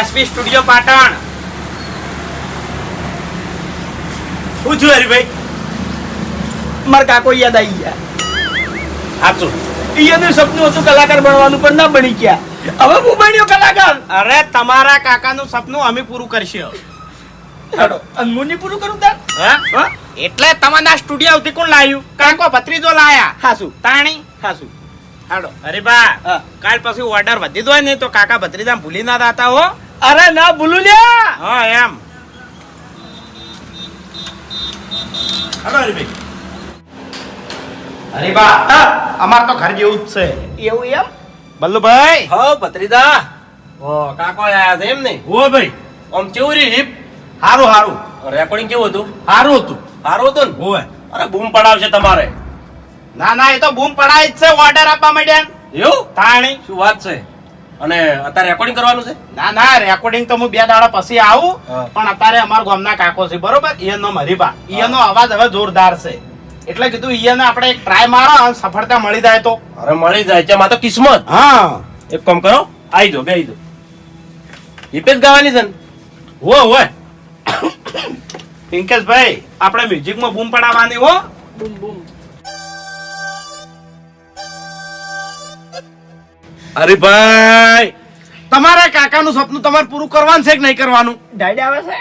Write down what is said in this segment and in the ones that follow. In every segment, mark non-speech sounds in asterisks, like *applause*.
SP studio Patan. શું થયું હરીભાઈ. મારા કાકો યાદ આવી ગયા. સાચું. ઈયાનું સપનું હતું કલાકાર બનવાનું પણ ના બની ગયા. હવે હું બન્યો કલાકાર. અરે તમારા કાકાનું સપનું અમે પૂરું કરશું. હેડો મુની પૂરું કરું તાર? હા? એટલે તમારા સ્ટુડિયો સુધી કોણ લાવ્યું કાકો ભત્રીજો લાયા. હાસુ. તાણી. હાસુ. હાડો. અરે બા. કાલ પછી ઓર્ડર વધી દો ને તો કાકા ભત્રીજા ભૂલી ના દાતા હો. અરે ના ભૂલું લ્યા. હા એમ. અરે બા અમાર તો ઘર જેવું જ છે. એવું એમ? બલ્લુભાઈ. હો ભત્રીદા. ઓ કાકો આયા છે એમ ને? ઓ ભાઈ. ઓમ કેવું રી હિપ? હારું હારું. રેકોર્ડિંગ કેવું હતું? હારું હતું. હારું હતું ને? હોય અરે બૂમ પડાવશે તમારે. ના ના એ તો બૂમ પડાય જ છે ઓર્ડર આપવા માંડ્યા એવું? તાણી. શું વાત છે? અને અત્યારે રેકોર્ડિંગ કરવાનું છે? ના ના રેકોર્ડિંગ તો હું બે દાડા પછી આવું પણ અત્યારે અમારા ગામના કાકો છે બરોબર? ઈયનો મરીબા. ઈયનો અવાજ હવે જોરદાર છે. એટલે કીધું ઈયને આપણે એક ટ્રાય મારો અને સફળતા મળી જાય તો. અરે મળી જાય છે માતો કિસ્મત. હા. એક કામ કરો આઈ જો બે આઈ જો હિપેશ જ ગાવાની છે ને? હો હોય *coughs* પિંકેશભાઈ આપણે મ્યુઝિકમાં બૂમ પડાવવાની હો. અરે ભાઈ તમારા કાકાનું સપનું તમારે પૂરું કરવાનું છે કે નહીં કરવાનું? ડાયડ આવે છે?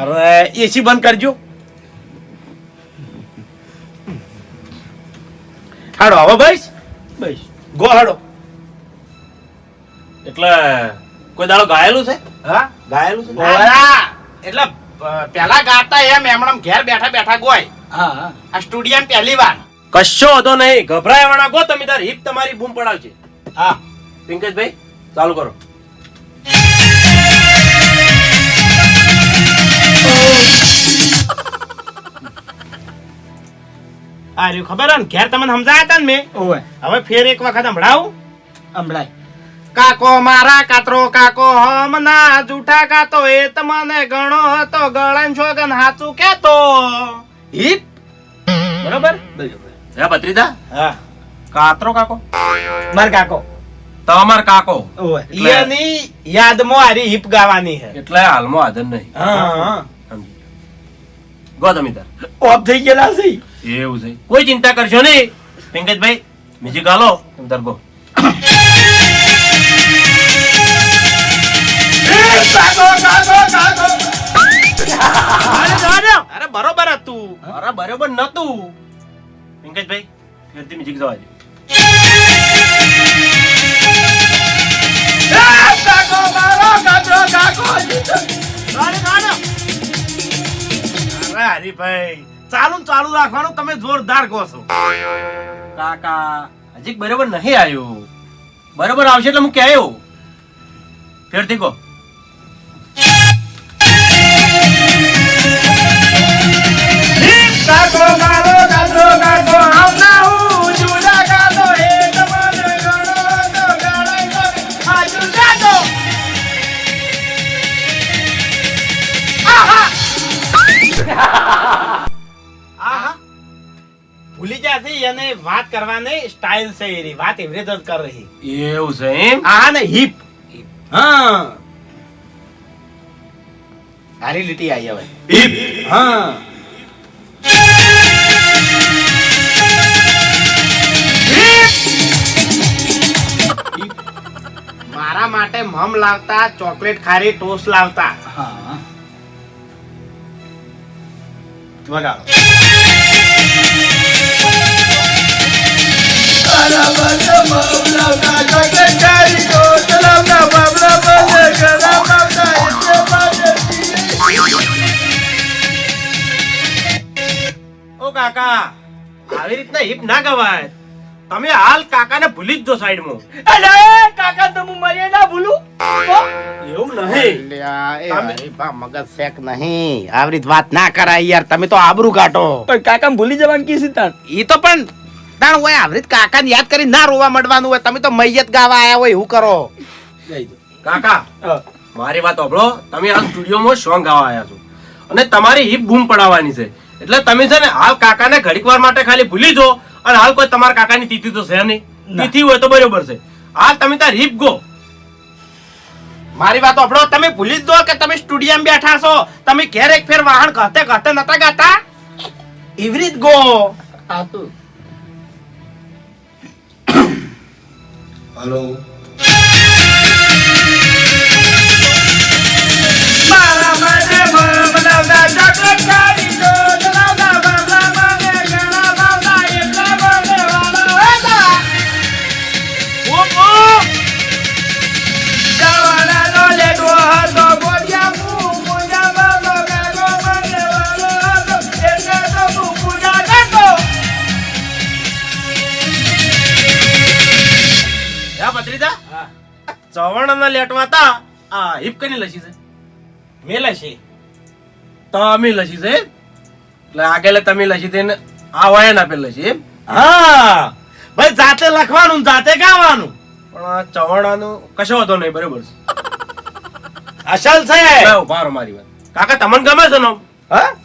અરે એસી બંધ કરજો. હાડો હવે ભાઈ બસ. ગો હાડો. એટલે કોઈ દાડો ગાયેલું છે? હા? ગાયેલું છે? એટલે પેલા ગાતા એમ એમણે ઘેર બેઠા બેઠા ગોય. હા આ સ્ટુડિયો પહેલી વાર. કશો હતો નહીં. ગભરાય વાળા ગો તમે તાર હિપ તમારી બૂમ પડાવશે હા પિંકજભાઈ ચાલુ કરો. આ રહ્યું ખબર હે ને? ઘેર તમને સમજાયા હતા ને મેં? ઓવે. હવે ફેર એક વખત સંભળાવું. હમણાં કાકો મારા કાતરો કાકો હમના જૂઠા કાતો એ તમને ગણો હતો ગળન છોગન હાચું કેતો હિપ બરોબર? બરોબર. હા ભત્રીજા હા. કાતરો કાકો? માર કાકો. તમાર કાકો. એટલે- ઈયાની યાદમાં હારી હિપ ગાવાની હે. એટલે હાલમાં હાજર નહીં. હા હા. સમજી ગો તમે તાર ઓફ થઈ ગયેલા છે. એવું છે. કોઈ ચિંતા કરશો નહીં. પિંકજભાઈ મ્યુઝિક હાલો. તમે તાર ગો અરે બરોબર હતું. અરે બરોબર નતું. પિંકજભાઈ ફેરથી મ્યુઝિક જવા દે અરે હરીભાઈ ચાલુ ચાલુ રાખવાનું તમે જોરદાર કહો છો. કાકા હજી બરોબર નહીં આવ્યું. બરોબર આવશે એટલે હું કે આવ્યો ફેરથી કહો. જાતી વાત કરવાની સ્ટાઇલ છે એરી વાત એવી રીતે જ કર રહી. એવું છે એમ? હા ને હિપ હા. હારી લીટી આવી હવે. હા. મારા માટે મમ લાવતા ચોકલેટ ખારી ટોસ્ટ લાવતા. હા. વગાડો. કાકા આવી રીતના હિપ ના ગવાય. તમે હાલ કાકાને ભૂલી જ જો સાઈડમાં. અરે કાકા તો હું મરે ના ભૂલું? એવું નહીં. અલ્યા, એ મગજ શેક નહીં. આવી રીત વાત ના કરાય યાર તમે તો આબરૂ કાઢો. પણ કાકા ભૂલી જવાનું કીધું તાન ઈ તો પણ તાણ હોય આવી કાકાને યાદ કરી ના રોવા મળવાનું હોય તમે તો મૈયત ગાવા આયા હોય એવું કરો. કાકા મારી વાત સાંભળો. તમે આ સ્ટુડિયોમાં સોંગ ગાવા આવ્યા છો. અને તમારી હિપ બૂમ પડાવવાની છે. એટલે તમે છે ને હાલ કાકાને ઘડીક વાર માટે ખાલી ભૂલી જો અને હાલ કોઈ તમારા કાકાની તિથિ તો છે નહીં. તિથિ હોય તો બરોબર છે. હાલ તમે તાર હિપ ગો. મારી વાત સાંભળો તમે ભૂલી જ દો કે તમે સ્ટુડિયમ બેઠા છો. તમે ક્યારેક ફેર વાહન કહતે કહતે નતા ગાતા? એવી રીત ગો. આ તો હલો કની લસી છે? મેલે લશી તમે લસી છે? એટલે આગળ તમે લસી છે ને આ વાયન આપેલ લસી એમ? હા. ભાઈ જાતે લખવાનું જાતે ગાવાનું. પણ આ ચવણાનું કશો હતો નહીં બરોબર છે. અસલ છે. ઊભા મારી વાત. કાકા તમને ગમે છે ને? આમ? હા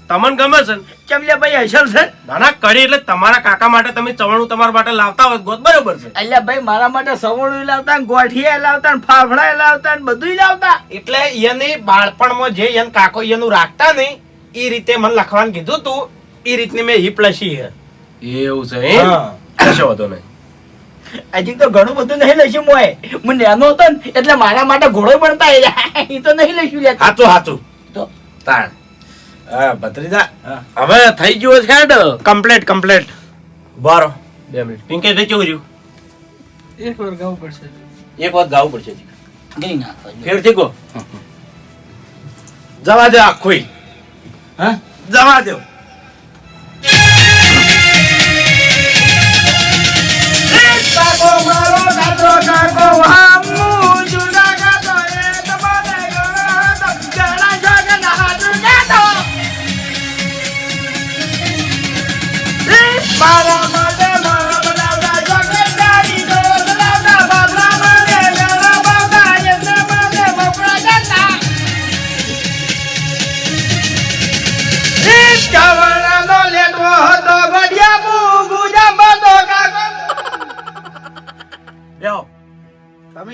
તમને ગમે છે? કેમ લે ભાઈ અસલ છે? નાના કડી એટલે તમારા કાકા માટે તમે ચવણું તમારા માટે લાવતા હોય ગોત બરોબર છે. એટલે ભાઈ મારા માટે સવણું લાવતા ને ગોઠિયા લાવતા ને ફાફડા લાવતા ને બધું લાવતા. એટલે એની બાળપણમાં જે એન કાકો એનું રાખતા ને એ રીતે મને લખવાનું કીધું તું એ રીતની મેં હિપ લસી હે એવું છે કશો વાંધો નહીં. હજી તો ઘણું બધું નહીં લઈશું મોય હું નાનો હતો ને એટલે મારા માટે ઘોડો પડતા એ તો નહીં લઈશું લે હાચું હાચું. તો? તાણ. હા ભત્રીજા. હવે થઈ ગયો છે હેડ. કમ્પ્લેટ કમ્પ્લેટ બારો બે મિનિટ. પિંકે ભાઈ કેવું રહ્યું? એક વાર ગાવું પડશે. એક વાર ગાવું પડશે. ગઈ ના ફેરથી કહો જવા દે આખું હા? જવા દે. મારો કાકો કાકો હામુ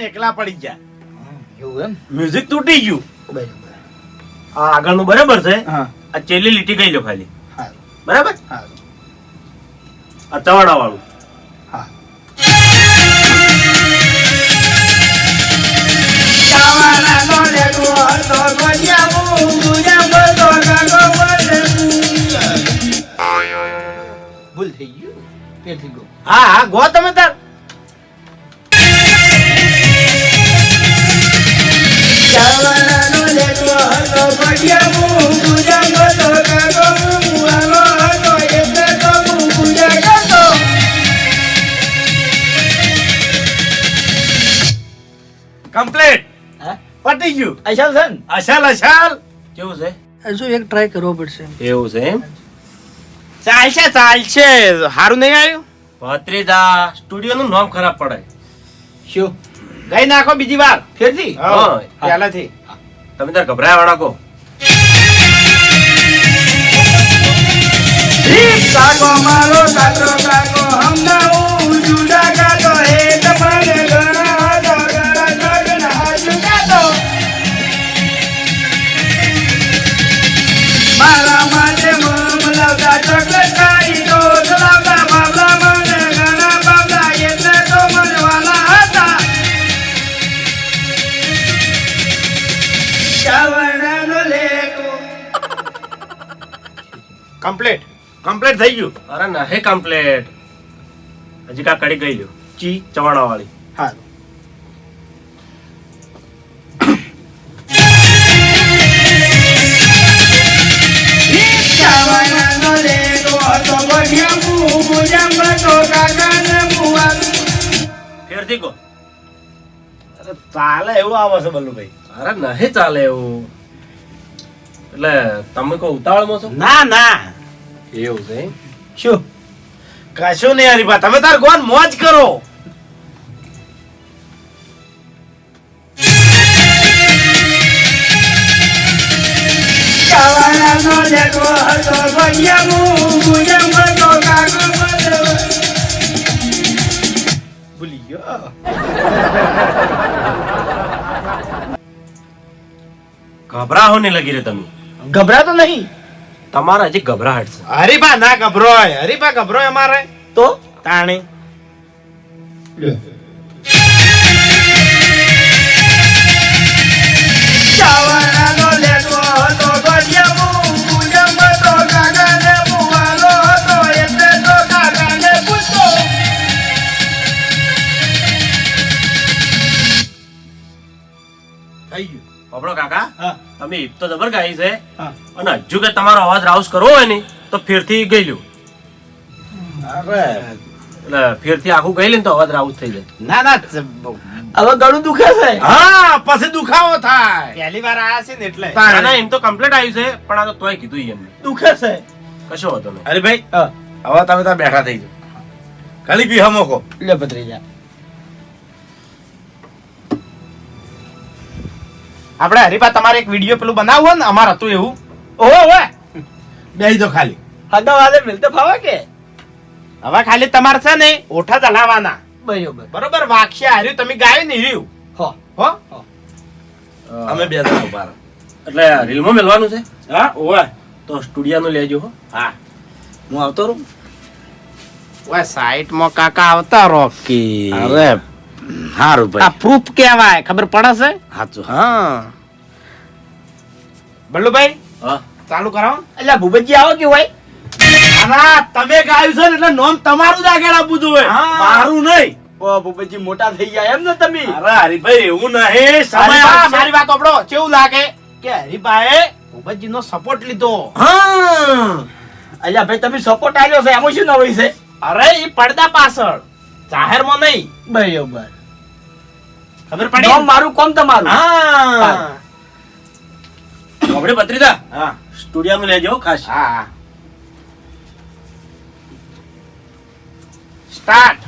એકલા પડી ગયા. એવું એમ? મ્યુઝિક તૂટી ગયું. આ આગળનું બરાબર છે? હા. આ ચેલી લીટી ગઈ લો ખાલી. હા બરાબર? આ ચવાડા વાળું ભૂલ થઈ ગયું? ગો. હા હા ગો તમે તાર. કમ્પ્લીટ હા? પટી ગયું. અસલ છે ને? અશાલ અશાલ. કેવું છે? હજુ એક ટ્રાય કરવો પડશે. એવું છે એમ? ચાલશે ચાલશે. સારું નહીં આવ્યું? ભત્રીજા સ્ટુડિયો નું નામ ખરાબ પડે શું? ગઈ નાખો બીજી વાર ફેરથી? હા. પહેલાથી તમે તાર ગભરાયા વાળા કહો કાકો મારો કાકો કાકો હમણાં હું જુદા કાકો હે તમારે ઘણા હતો ઘણા જગન હાજુ કાકો મારા માટે કમ્પ્લીટ થઈ ગયું? અરે નહે કમ્પ્લેટ હજી કા કડી ગઈ લ્યો. ચી ચવાણા વાળી હા ફેરથી અરે ચાલે એવું આવે છે બલ્લુભાઈ. અરે નહે ચાલે એવું. એટલે તમે કોઈ ઉતાવળમાં છો? ના ના. એવું છે? શું? કશું નહીં હરીફા. તમે તાર ગોન મોજ કરો. હતો કાકો ભૂલી ગયો ગભરાહો લગી રે તમે. ગભરાતો નહીં. તમારા હજી ગભરાહટ છે. હરીબા ના ગભરોય. હરીબા ગભરોય અમારે. તો? તાણી. થઈ ગયું. બાપડો કાકા? હા. તમે હિપ તો જબર ગાઈ છે. અને હજુ કે તમારો અવાજ રાઉસ કરવો હોય ને તો ફેરથી ગઈ લ્યો. એટલે ફેરથી આખું ગઈ લે તો અવાજ રાઉસ થઈ જાય. ના ના હવે ગળું દુખે છે. હા પછી દુખાવો થાય. પહેલી વાર આયા છે ને એટલે. ના, એમ તો કમ્પ્લીટ આવ્યું છે પણ આ તો તોય કીધું એમ. દુખે છે. કશો વાંધો નહીં. અરે ભાઈ હા. હવે તમે ત્યાં બેઠા થઈ જાઓ. ખાલી પીહા મોકો. લે ભત્રીજા આપણે હરીપા તમારે એક વીડિયો પેલું બનાવવું હોય ને અમાર હતું એવું. ઓહો ઓહો બેસી દો ખાલી. હદા વાલે મિલતે ફાવે કે? હવે ખાલી તમારે છે ને ઓઠા ચલાવવાના. બરોબર. બરોબર વાક્ય હાર્યું તમે ગાયું ને રહ્યું હો. હો. અમે બે જણા ઊભા એટલે રીલમાં મેળવાનું છે? હા ઓય તો સ્ટુડિયાનું લેજો હો. હા. હું આવતો રહું. ઓય સાઈટમાં કાકા આવતા રોકી. અરે હારું આ પ્રૂફ કેવાય ખબર પડે છે? સાચું હા. બલ્લુભાઈ હા. ચાલુ કરાવો એટલે ભૂપતજી આવો કે ભાઈ અરે તમે ગાયું છે ને એટલે નોમ તમારું જ આગળ આપવું જોઈએ. હા. મારું નહીં. ઓ ભૂપતજી મોટા થઈ ગયા એમ ને તમે? અરે હરિભાઈ એવું નહીં. સમય. મારી વાત આપડો કેવું લાગે કે હરિભાઈ ભૂપતજી નો સપોર્ટ લીધો? હા. અલ્યા ભાઈ તમે સપોર્ટ આવ્યો છે એમાં શું નવાઈ છે? અરે એ પડદા પાછળ. જાહેરમાં નહીં. બરોબર. ખબર નામ પડી મારું કોમ તમારું. હા. આપણે બત્રીદા હા. સ્ટુડિયાનું લેજો ખાસ. હા સ્ટાર્ટ.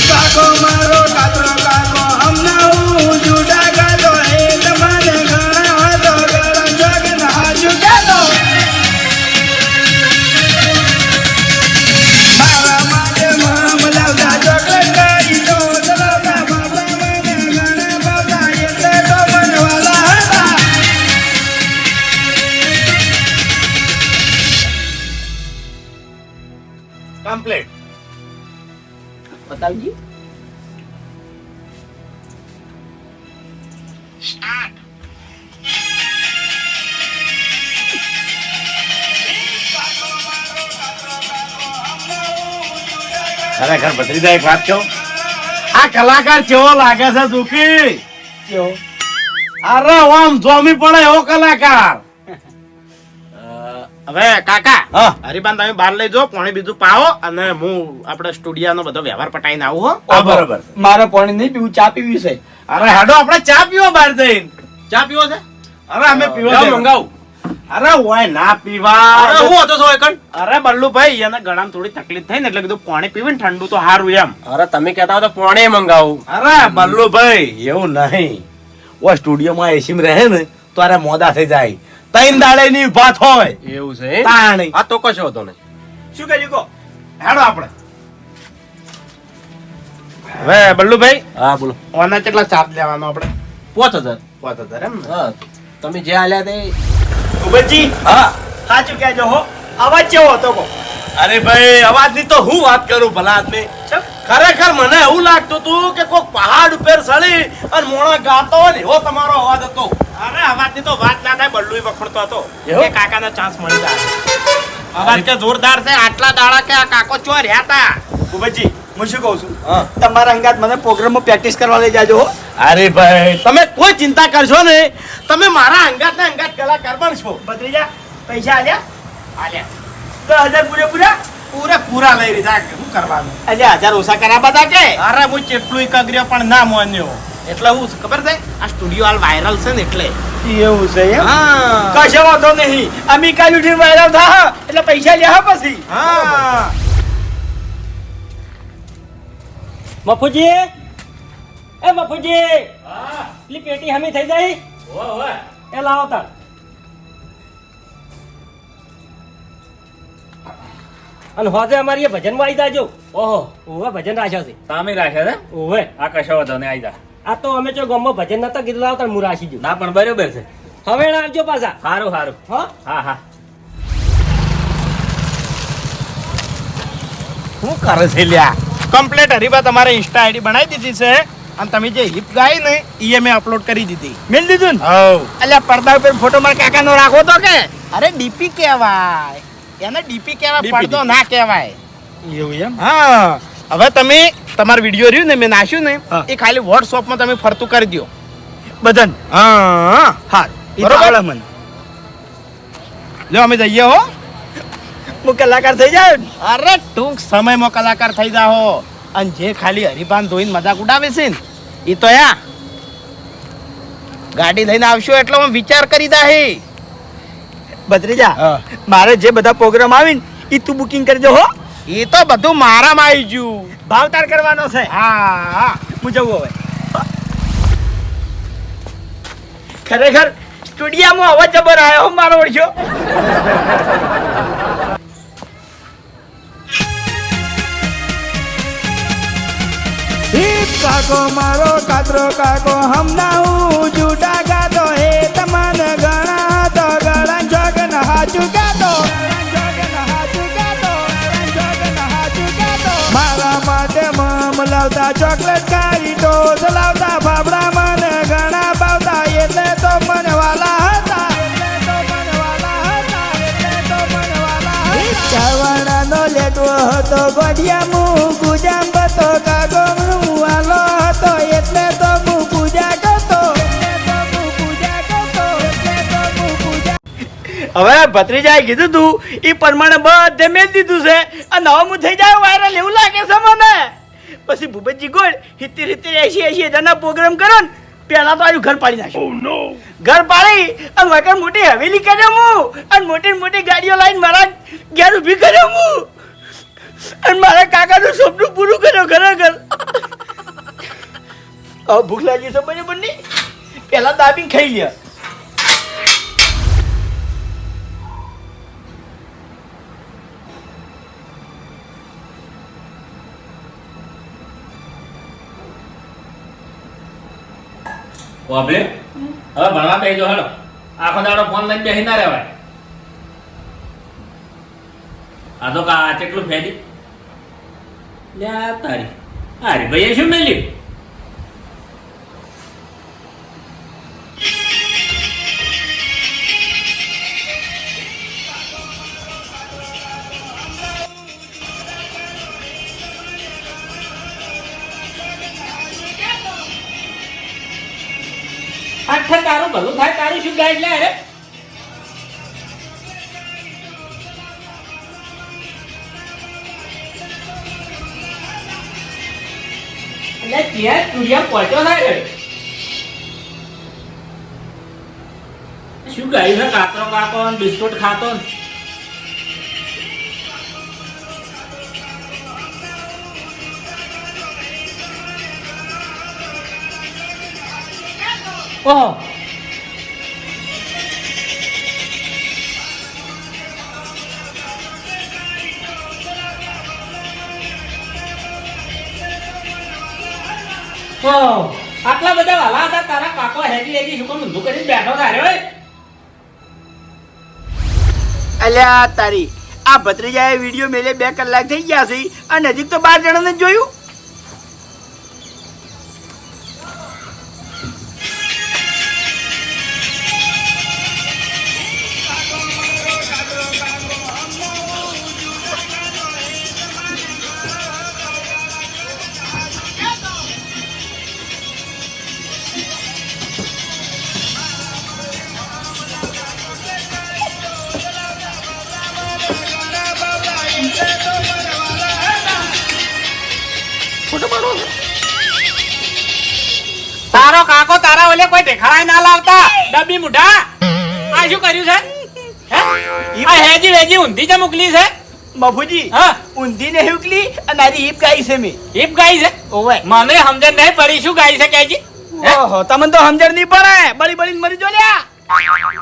કાકો મારો કાતરો કાકો હમણાં હું જુડા ગાતો હે તમને ઘણા ભત્રીજા એક વાત કહું? આ કલાકાર કેવો લાગે છે દુખી? કેવો? અરે આમ જોમી પડે એવો કલાકાર. હવે કાકા હરિબાન તમે બહાર લઈ જાઓ પાણી બીજું પાવો અને હું આપણે સ્ટુડિયો નો બધો વ્યવહાર પટાઈને આવું હો. બરોબર. મારે પાણી નહીં પીવું ચા પીવી છે. અરે હેડો આપણે ચા પીવો બહાર જઈને. ચા પીવો છે? અરે અમે પીવો મંગાવું. અરે ઓય ના અરે હું હતો છો એકણ અરે બલ્લુભાઈ એને ગળામાં થોડી તકલીફ થઈ ને એટલે કીધું પાણી પીવે ને ઠંડુ તો સારું એમ. અરે તમે કહેતા હો તો પોણે મંગાવું. અરે બલ્લુભાઈ. એવું નહીં. ઓ સ્ટુડિયોમાં એસીમ રહે ને તો અરે મોદા થઈ જાય. તૈન દાડે ની વાત હોય. એવું છે? તાણી. આ તો કશો હતો નહીં. શું કહો હેડો આપણે. હવે બલ્લુભાઈ હા બોલો. ઓના કેટલા ચાર્જ લેવાનો આપણે? પાંચ હજાર. પાંચ હજાર એમ હા. તમે જે આલ્યા તે ભૂપતજી હા. સાચું કહેજો હો. અવાજ કેવો હતો કહો અરે ભાઈ અવાજની તો હું વાત કરું ભલા આદમી ખરેખર મને એવું લાગતું હતું કે કોઈક પહાડ ઉપર ચડી અને મોણા ગાતો હોય ને એવો તમારો અવાજ હતો. અરે અવાજની તો વાત ના થાય બલ્લુ વખણતો હતો? કે કાકાનો ચાન્સ મળી જાય. અવાજ કે જોરદાર છે આટલા દાડા કે આ કાકો ચો રહ્યા તા ભૂપતજી હું શું કહું છું? હા. તમારા અંગાત મને પ્રોગ્રામમાં પ્રેક્ટિસ કરવા લઈ જાજો અરે ભાઈ તમે કોઈ ચિંતા કરશો ને તમે મારા અંગાત ને અંગાત કલાકાર બનશો. જા પૈસા આલ્યા? આલ્યા. દસ હજાર પૂરે પૂરા પૂરે પૂરા લઈ લીધા શું કરવાનું? અલ્યા હજાર ઓછા કર્યા બધા કે? અરે હું ચેટલું કગર્યો પણ ના માન્યો. એટલે હું ખબર છે? આ સ્ટુડિયો હાલ વાયરલ છે ને એટલે. એવું છે એમ? કશો વાંધો નહીં. અમે કાલ ઉઠીને વાયરલ થા એટલે પૈસા લ્યા પછી. હા. મફુજી? એ મફુજી પેલી પેટી હમી થઈ જાય? એ લાવો તાર. અને હોજે અમારી એ ભજનમાં આવી જાજો. ઓહો ઓવે ભજન રાખ્યો છે. તમે રાખ્યા છે? ઓવે આ કશો વાંધો આઈ જા. આ તો અમે જો ગામમાં ભજન નતા કીધું લાવતા હું રાશી જો ના પણ બરોબર છે. હવે આવજો પાછા. સારું સારું હો? હા હા. શું કરે છે લ્યા? કમ્પ્લેટ હરીબા તમારે ઇન્સ્ટા આઈડી બનાવી દીધી છે અને તમે જે હિપ ગાઈ ને એ મેં અપલોડ કરી દીધી. મેલ દીધું ને? હવ. અલ્યા પડદા ઉપર ફોટો મારા કાકાનો રાખો તો કે? અરે ડીપી કહેવાય. એને ડીપી કહેવાય. પડતો ના કહેવાય. એવું એમ? હા. હવે તમે તમારો વીડિયો રહ્યું ને મેં નાખ્યું ને એ ખાલી વોટ્સઅપમાં તમે ફરતું કરી દો બધાને? હા હા. બરોબર. મને. અમે જઈએ હો. હું કલાકાર થઈ જાય અરે ટૂંક સમયમાં કલાકાર થઈ જાઓ અને જે ખાલી હરિભાન ધોઈને મજાક ઉડાવે છે ને એ તો યા. ગાડી લઈને આવશો એટલે હું વિચાર કરી દાહે. ભત્રીજા મારે જે બધા પ્રોગ્રામ આવી ને ઈ તું બુકિંગ કરજો હો. એ તો બધું મારામાં આવી ગયું. ભાવતાર કરવાનો છે. હા. હા હું જવું હવે. ખરેખર સ્ટુડિયામાં અવાજ જબર આવ્યો હો મારો ઓળખ્યો કાકો મારો કાતરો કાકો હમના હું જુડા ગાતો હે મારા માટે મમ લાવતા ચોકલેટ કાઢી ટોસ લાવતા ફાફડા મને ઘણા ભાવતા એટલે તો મને વાલા હતા. વાલા લેટવો હતો ગોડિયા મું ગુજામ બતો હવે ભત્રીજાએ કીધું તું એ પ્રમાણે બધે મેં દીધું છે. અને હવે હું થઈ જાય વાયરલ એવું લાગે છે મને. પછી ભૂપતજી ગોળ સિત્તેર સિત્તેર એસી એસી હજારના પ્રોગ્રામ કરો ને પહેલા તો આવ્યું ઘર પાડી નાખ્યું ઘર પાડી અને વગર મોટી હવેલી કર્યો હું અને મોટી મોટી ગાડીઓ લાવીને મારા ઘેર ઊભી કર્યો હું. અને મારા કાકાનું સપનું પૂરું કર્યો ખરેખર હવે ભૂખ લાગી છે બને બંને. પહેલા દાબીને ખાઈ લે. વાબલે હવે ભણવા બેજો હેડો આખો દાડો ફોન લઈને બેસી ના રહેવાય. આ તો કા કેટલું ફેદી લ્યા તારી. અરે ભાઈ શું મેલ્યું? આઠે તારું, ભલું થાય તારું શું ગાય લે અરે એટલે ત્યાં પહોંચ્યો થાય શું ગાયું છે કાતરો કાતો ને બિસ્કુટ ખાતો ને? ઓહો ઓહ, આટલા બધા વાલા હતા તારા કાકો હેજી હેજી શું ઊંધું કરીને બેઠો તારે અલ્યા તારી આ ભત્રીજાએ વીડિયો મેલે બે કલાક થઈ ગયા છે અને નજીક તો બાર જણાને જોયું. મોકલી છે? બાપુજી હા. ઊંધી ને હુકલી અને આરી હીપ ગાઈ છે મેં. હિપ ગાઈ છે? ઓવે. મને સમજણ નહીં પડી શું ગાઈ છે કેજી ઓહો તમને તો સમજણ નહીં પડે. બળી બળીને મરી જો લ્યા.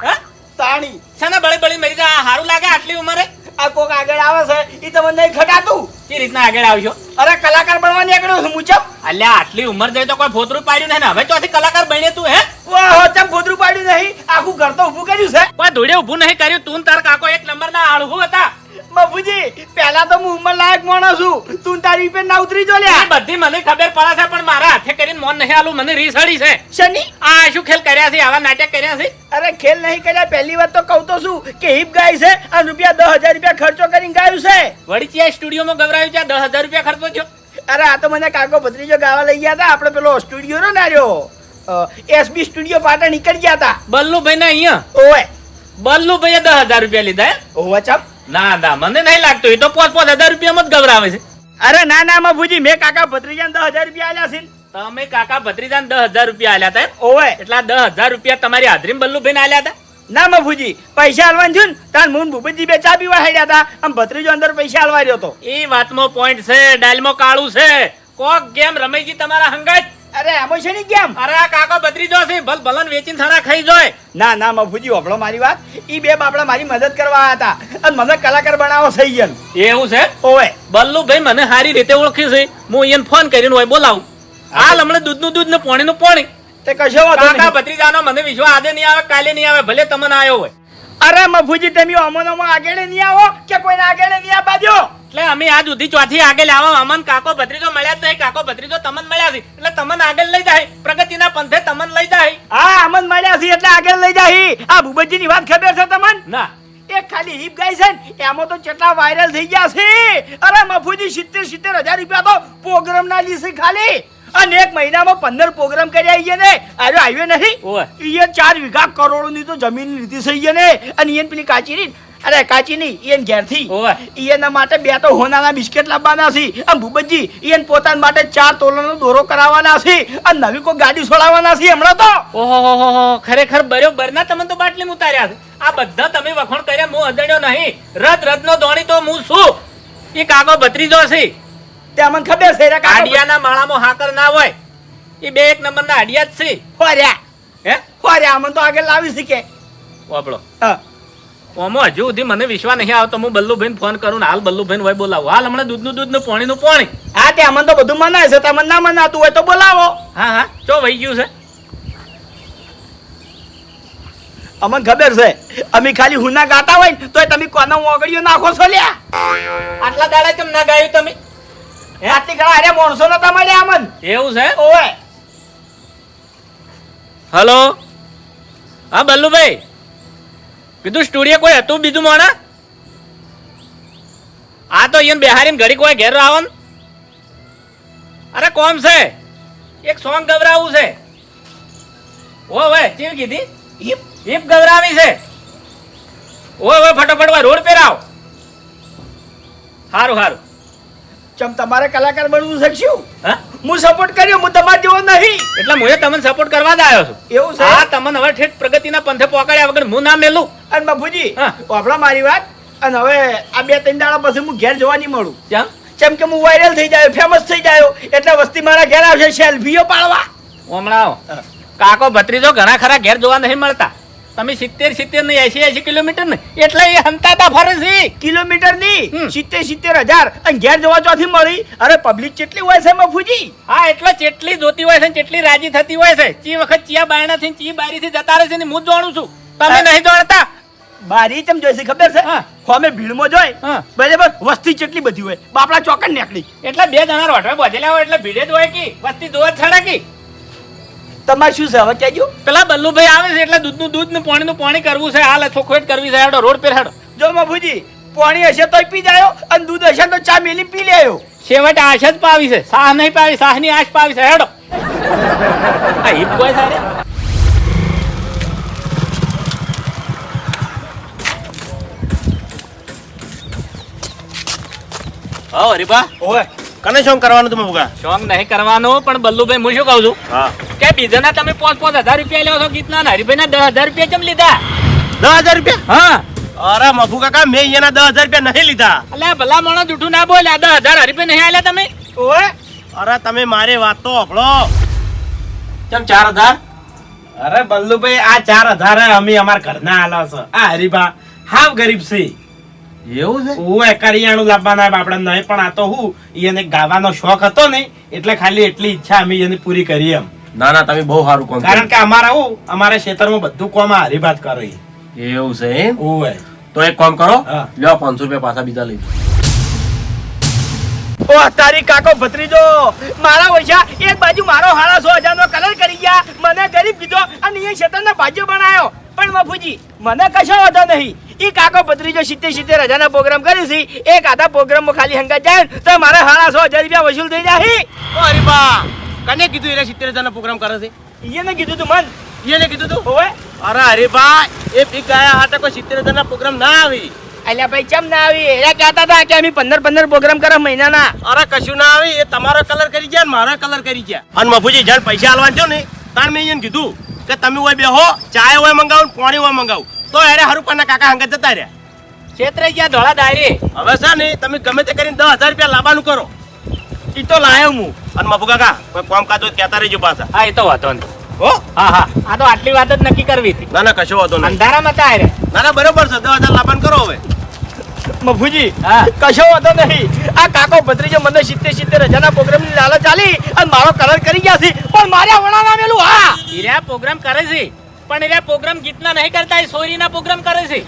હે? તાણી. શાના બળી બળી મરી જા હારું લાગે આટલી ઉંમરે? આ કોક આગળ આવે છે એ તમને નહીં ખટાતું? કઈ રીતના આગળ આવશો અરે કલાકાર બનવાની આગળ છું હું ચમ અલ્યા આટલી ઉંમર જાય તો કોઈ ફોતરું પાડ્યું નહીં હવે ચોથી કલાકાર બને તું હે? વાહ ચમ ફોતરું પાડ્યું નહીં? આખું ઘર તો ઊભું કર્યું છે. કોઈ ધૂળે ઊભું નહીં કર્યું. તું તાર કાકો એક નંબર ના આળહું હતા બાપુજી પહેલા તો હું ઉંમર લાયક માણસ છું. તું તારી પે ના ઉતરી જો લ્યા. બધી મને ખબર પડે છે પણ મારા હાથે કરીને મોન નહીં આલું મને રીસડી છે. શની? આ શું ખેલ કર્યા છે આવા નાટક કર્યા છે? અરે ખેલ નહીં કર્યા પહેલી વાત તો કહું તો શું કે હિપ ગાય છે અને રૂપિયા દસ હજાર રૂપિયા ખર્ચો કરીને ગાયું છે. વળી ત્યાં સ્ટુડિયોમાં ગભરાયું છે દસ હજાર રૂપિયા ખર્ચો થયો. અરે આ તો મને કાકો ભત્રીજો ગાવા લઈ ગયા હતા આપણે પેલો સ્ટુડિયો નો નાર્યો એસબી સ્ટુડિયો પાટણ નીકળી ગયા હતા. બલ્લુભાઈ ના અહીંયા? ઓવે. બલ્લુભાઈએ દસ હજાર રૂપિયા લીધા હે? ઓવે ચમ. ના ના મને નહીં લાગતું. એ તો પોત પોત હજાર રૂપિયામાં જ ગવરાવે છે. અરે ના ના બાપુજી મેં કાકા ભત્રીજાને દસ હજાર રૂપિયા આલ્યા છે. તમે કાકા ભત્રીજાને દસ હજાર રૂપિયા આલ્યા હતા? ઓવે. એટલા દસ હજાર રૂપિયા તમારી હાજરી બલ્લુભાઈ આલ્યા હતા? ના બાપુજી પૈસા આલવાનું છું ને તાર મૂન ભૂપતજી બે ચા પીવા હેડ્યા હતા. આમ ભત્રીજો અંદર પૈસા આલવા રહ્યો હતો. એ વાતમાં પોઈન્ટ છે ડાયલમાં કાળું છે. કોક ગેમ રમેજી તમારા હંગાત? અરે એમાં છે ને કેમ? અરે આ કાકો જો છે. ભલ ભલન વેચીને થાણા ખાઈ જોય. ના ના મફુજી હોભળો મારી વાત. ઈ બે બાપડા મારી મદદ કરવા આવ્યા હતા. અને મને કલાકાર બનાવો થઈ ગયા એવું છે? ઓવે. બલ્લુભાઈ મને સારી રીતે ઓળખી છે. હું એને ફોન કરીને હોય બોલાવું. હાલ હમણાં દૂધનું દૂધ ને પોણીનું પાણી. તે કશો વાંધો કાકા. ભત્રીજાનો મને વિશ્વાસ આજે નહીં આવે કાલે નહીં આવે ભલે તમને આવ્યો હોય. અરે મફુજી તમે અમોનો અમો આગળ નહીં આવો કે કોઈને આગળ નહીં આવવા દો એટલે અમે આજ સુધી ચોથી આગળ આવો અમન કાકો ભત્રીજો મળ્યા જ નહીં કાકો ભત્રીજો તમને મળ્યા છે એટલે તમને આગળ લઈ જાય પ્રગતિના પંથે તમને લઈ જાય હા અમન મળ્યા છે એટલે આગળ લઈ જાય આ ભૂપતજી ની વાત ખબર છે તમને? ના. એ ખાલી હિપ ગાય છે ને એમાં તો કેટલા વાયરલ થઈ ગયા છે. અરે મફુજી સિત્તેર સિત્તેર હજાર રૂપિયા તો પ્રોગ્રામ ના લીધે ખાલી. અને એક મહિનામાં પંદર પ્રોગ્રામ કર્યા આવીએ ને. આવ્યો આવ્યો નહીં. ઓવે. ચાર વીઘા કરોડોની તો જમીન લીધી છે ને અને એને પેલી કાચી ની અરે કાચી નહીં ઈયન ઘેરથી. ઓવે. ઈયના માટે બે તો હોનાના બિસ્કેટ લાવવાના છે. અને ભૂપતજી ઈયન પોતાના માટે ચાર તોલાનો દોરો કરાવવાના છે અને નવી કોઈ ગાડી છોડાવવાના છે હમણાં તો. ઓહો ખરેખર બરોબર. ના તમે તો બાટલી ઉતાર્યા છે. આ બધા તમે વખણ કર્યા હું અદણ્યો નહીં. રદ રદનો ધોણી તો હું છું. એ કાકો ભત્રીજો છે. તે અમને ખબર છે આડિયાના માળામાં હાકર ના હોય. એ બે એક નંબરના આડિયા જ છે. ફોર્યા હે? ફોર્યા અમને તો આગળ લાવી શીખે વાપડો હા. ઓમો હજુ સુધી મને વિશ્વાસ નહીં આવતો. હું બલ્લુભાઈ ફોન કરું ને હાલ બલ્લુભાઈ હોય બોલાવો. હાલ હમણાં દૂધનું દૂધ ને પાણીનું પાણી. હા તે અમને તો બધું મનાય છે. તમને ના મનાતું હોય તો બોલાવો. હા હા. ચો વહી ગયું છે? અમને ખબર છે અમે ખાલી હુના ગાતા હોય ને તોય તમે કોના ઓગળીઓ નાખો છો લ્યા? આટલા દાડા કેમ ના ગાયું તમે? આટલી ઘણા અરે માણસો નતા મળ્યા અમન. એવું છે? ઓય. હલો? હા બલ્લુભાઈ? કીધું, સ્ટુડિયો કોઈ હતું બીજું મોણા? આ તો અહીંયા બિહારી ઘડી કોઈ ઘેર આવન અરે, કોમ છે? એક સોંગ ગવરાવું છે. ઓ હવે ચીવ કીધી? હિપ હિપ ગવરાવી છે. ઓ હવે ફટાફટ રોડ પર આવ સારું સારું ચમ તમારે કલાકાર બનવું શકશું હા? હું સપોર્ટ કર્યો હું તમારે જેવો નહીં. એટલે હું તમને સપોર્ટ કરવા જ આવ્યો છું. એવું છે? હા તમને હવે ઠેઠ પ્રગતિના પંથે પોકાડ્યા વગર હું ના મેલું. અને બાપુજી. વાપરા મારી વાત. અને હવે આ બે ત્રણ દાડા પછી હું ઘેર જોવા નહીં મળું. કેમ? જેમ કે હું વાયરલ થઈ જાય ફેમસ થઈ જાય એટલે વસ્તી મારા ઘેર આવશે સેલ્ફીઓ પાડવા. હમણાં. કાકો ભત્રીજો ઘણા ખરા ઘેર જોવા નહીં મળતા. તમે સિત્તેર સિત્તેર ને એસી એસી કિલોમીટર ને એટલે એ હંતાતા ફરે છે. કિલોમીટરની સિત્તેર સિત્તેર હજાર. અને ઘેર જવા ચોથી મળી અરે પબ્લિક કેટલી હોય છે મફુજી. હા એટલે જેટલી જોતી હોય છે ચેટલી રાજી થતી હોય છે. ચી વખત ચિયા બાયણા થી ચી બારી થી જતા રહે છે ને હું જાણું છું. તમે નહીં જાણતા? બારી ચમ જોઈ છે ખબર છે. હોમે ભીડમાં હા. બરાબર? વસ્તી કેટલી બધી હોય. બાપડા ચોકન નીકળી. એટલે બે જણા રોટવા બોધેલા હોય એટલે ભીડે જ હોય કે? વસ્તી દોર છડા કે? તમારે શું છે? હવે કહેજો. પેલા બલ્લુભાઈ આવે છે એટલે દૂધનું દૂધ ને પાણીનું પાણી કરવું છે. હાલ ચોખવેટ કરવી છે. હેડો રોડ પર હેડો. જો મફુજી પાણી હશે તોય પી જાયો અને દૂધ હશે તો ચા મેલી પી લેયો છેવટે આશ જ પાવી છે. સાહ નહીં પાવી સાહની આશ પાવી છે. હેડો. આ હિપ કોઈ સારે હા હરીબા ઓય કને શોંગ કરવાનું તમે ભૂગા શોખ નહીં કરવાનો પણ બલ્લુભાઈ હું શું કહું છું? હા. કે બીજાના તમે પાંચ પાંચ હજાર રૂપિયા લ્યો છો ગીતના ને હરીભાઈ ના દસ હજાર રૂપિયા કેમ લીધા? દસ હજાર રૂપિયા? હા. અરે મફુ કાકા મેં એના દસ હજાર રૂપિયા નહીં લીધા. અલ્યા ભલા માણસ જૂઠું ના બોલ્યા દસ હજાર હરિભાઈ નહીં આલ્યા તમે? ઓય અરે તમે મારી વાત તો હભળો કેમ ચાર હજાર? અરે બલ્લુભાઈ આ ચાર હજાર અમે અમાર ઘરના આલા છે. આ હરિભા હાવ ગરીબ છે. એવું છે? ઓવે કરિયાણું લાવવાના આપણે નહીં પણ આ તો હું એને ગાવાનો શોખ હતો ને એટલે ખાલી એટલી ઈચ્છા અમે એને પૂરી કરી એમ. ના ના તમે બહુ સારું કોમ કારણ કે અમારા હું અમારા ક્ષેત્રમાં બધું કોમ હારી વાત કરે એવું છે એમ? ઓવે તો એક કામ કરો. લ્યો પાંચસો રૂપિયા પાછા બીજા લઈ ઓ તારી કાકો ભત્રીજો મારા પૈસા એક બાજુ મારો હાડા સો હજાર નો કલર કરી ગયા મને ગરીબ કીધો અને એ ને ભાજ્યો બનાવ્યો પણ મફુજી મને કશો વાંધો નહીં. એ કાકો ભત્રીજો સિત્તેર સિત્તેર હજારના પ્રોગ્રામ કર્યું છે. એક આધા પ્રોગ્રામ ખાલી હંગા જાય તો મારે હાડા સો હજાર રૂપિયા વસૂલ થઈ જાય. અરે બા કને કીધું એને સિત્તેર હજારનો પ્રોગ્રામ કરે છે? એને કીધું તું મન. એને કીધું તું? હોવે. અરે અરે બા એ ભીખ ગયા હતા કોઈ સિત્તેર હજારના પ્રોગ્રામ ના આવી. અલ્યા ભાઈ ચમ ના આવી? એરા કહેતા હતા કે અમે પંદર પંદર પ્રોગ્રામ કરે મહિનાના. અરે કશું ના આવી. એ તમારો કલર કરી ગયા મારો કલર કરી ગયા. અને મફુજી જણ પૈસા આલવા જો ને તાર મેં એને કીધું. કે તમે હોય બેહો ચાય હોય મંગાવું પાણી હોય મંગાવું. તો અરે હરુપાના કાકા હંગત જતા રહ્યા. ક્ષેત્રે ગયા ધોળા ડાયરી હવે છે ને તમે ગમે તે કરીને દસ હજાર રૂપિયા લાવવાનું કરો. એ તો લાયો હું. અને મફુ કાકા કોઈ કામ કાજ કહેતા રહેજો પાછા. હા એ તો વાંધો નહીં. હો? હા હા. આ તો આટલી વાત જ નક્કી કરવી હતી. ના ના કશો વાંધો નહીં. અંધારામાં તા રે ના ના બરોબર છે. દસ હજાર લાવવાનું કરો હવે. મફુજી. કશો વાંધો નહીં. આ કાકો ભત્રીજો મને સિત્તેર સિત્તેર હજારના પ્રોગ્રામની લાલચ ચાલી અને મારો કલર કરી ગયા છે. પણ મારે વણાના મેલું હા. હીરા પ્રોગ્રામ કરે છે. પણ એરા પ્રોગ્રામ ગીતના નહીં કરતા એ સોરીના પ્રોગ્રામ કરે છે.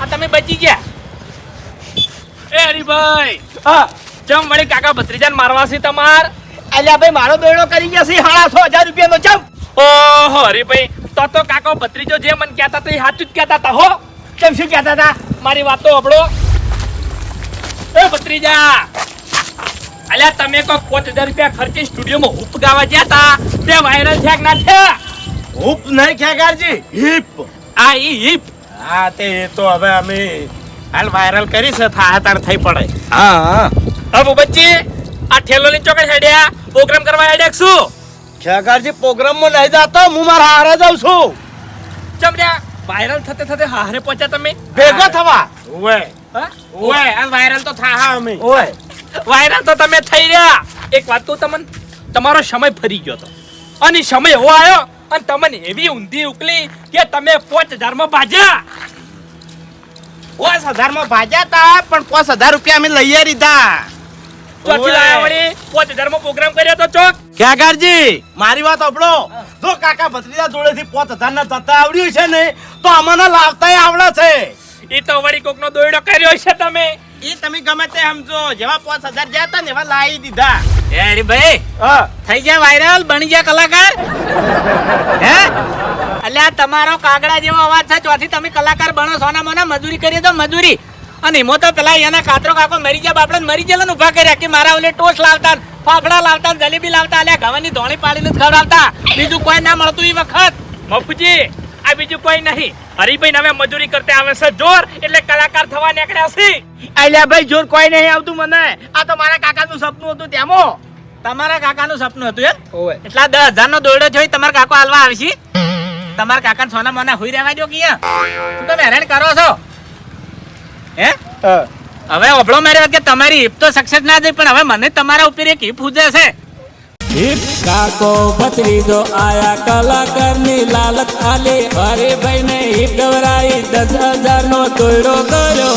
આ તમે બચી ગયા. એ હરીભાઈ હા. જમ વળી કાકા ભત્રીજાને મારવા છે તમાર? અલ્યા ભાઈ મારો બેડો કરી ગયા છે સાડા સો હજાર રૂપિયાનો ચમ ઓહો હરીભાઈ તો તો કાકો ભત્રીજો જે મને કહેતા હતા એ સાચું જ કહેતા હતા હો. કેમ શું કહેતા હતા? મારી વાત તો એ ભત્રીજા અલ્યા તમે કોઈ પાંચ હજાર રૂપિયા ખર્ચી સ્ટુડિયોમાં હુપ ગાવા ગયા તા? તે વાયરલ થયા કે ના થયા? હુપ નહીં ખેગારજી હિપ. આ ઈ હિપ. હા તે એ તો હવે અમે હાલ વાયરલ કરી છે થા તાર થઈ પડે. હા હા. હવે બચ્ચી આ ઠેલો ની ચોકડ હેડ્યા. પ્રોગ્રામ કરવા હેડ્યા શું? ખેગારજી પ્રોગ્રામમાં નહીં જાતો હું મારા હારે જાઉં છું. ચમડ્યા વાયરલ થતે થતે હારે પહોંચ્યા તમે? ભેગો થવા? ઓય. ઓય આ વાયરલ તો થા અમે. ઓય. વાયરલ તો તમે થઈ રહ્યા. એક વાત તો તમને તમારો સમય ફરી ગયો તો. અને સમય એવો આવ્યો અને તમને એવી ઊંધી ઉકલી કે તમે પાંચ હજારમાં ભાજ્યા. પાંચ હજારમાં ભાજ્યા તા પણ પાંચ હજાર રૂપિયા અમે લઈએ લીધા ચોથી. લાયા વળી હજારમાં પ્રોગ્રામ કર્યો તો ચોક. ખેગારજી મારી વાત આપડો જો કાકા ભત્રીજા જોડેથી પોત હજાર ના જતા આવડ્યું છે ને તો અમને લાવતાય આવડે છે. એ તો વળી કોક નો દોયડો કર્યો છે તમે. એ તમે ગમે તે સમજો જેવા પાંચ હજાર ગયા તા ને એવા લાવી દીધા. હે અરે ભાઈ થઈ ગયા વાયરલ? બની ગયા કલાકાર? *laughs* હે? અલ્યા તમારો કાગડા જેવો અવાજ છે ચોથી તમે કલાકાર બનો સોના મોના મજૂરી કરીએ તો મજૂરી. અને એમાં તો પેલા એના કાતરો કાકો મરી ગયા બાપડા મરી ગયેલા ને ઊભા કર્યા કે મારા ઓલે ટોસ લાવતા ને ફાફડા લાવતા ને જલેબી લાવતા અલ્યા ઘવાની ધોણી પાડીને જ ખવડાવતા. બીજું કોઈ ના મળતું એ વખત. મફુજી આ બીજું કોઈ નહીં. હરીભાઈ હવે મજૂરી કરતા આવે છે જોર એટલે કલાકાર થવા નીકળ્યા છે. અલ્યા ભાઈ જોર કોઈ નહીં આવતું મને. આ તો મારા કાકાનું સપનું હતું તેમો. તમારા કાકાનું સપનું હતું એમ? ઓવે. એટલા દસ હજાર નો દોરડો જોઈ તમારા કાકો હાલવા આવશે. તમારા કાકા સોના મોના હોઈ રહેવા દો કે તમે હેરાન કરો છો? હે? હવે ઓભળો મારી વાત કે તમારી હિપ તો સક્સેસ ના થઈ પણ હવે મને તમારા ઉપર એક હિપ ઉજે છે. કાકો ભત્રીજો આયા કલાકારની લાલચ આલે. હરે ભાઈ ને હિપ ગવરાઈ દસ હજાર નો દોયડો કર્યો.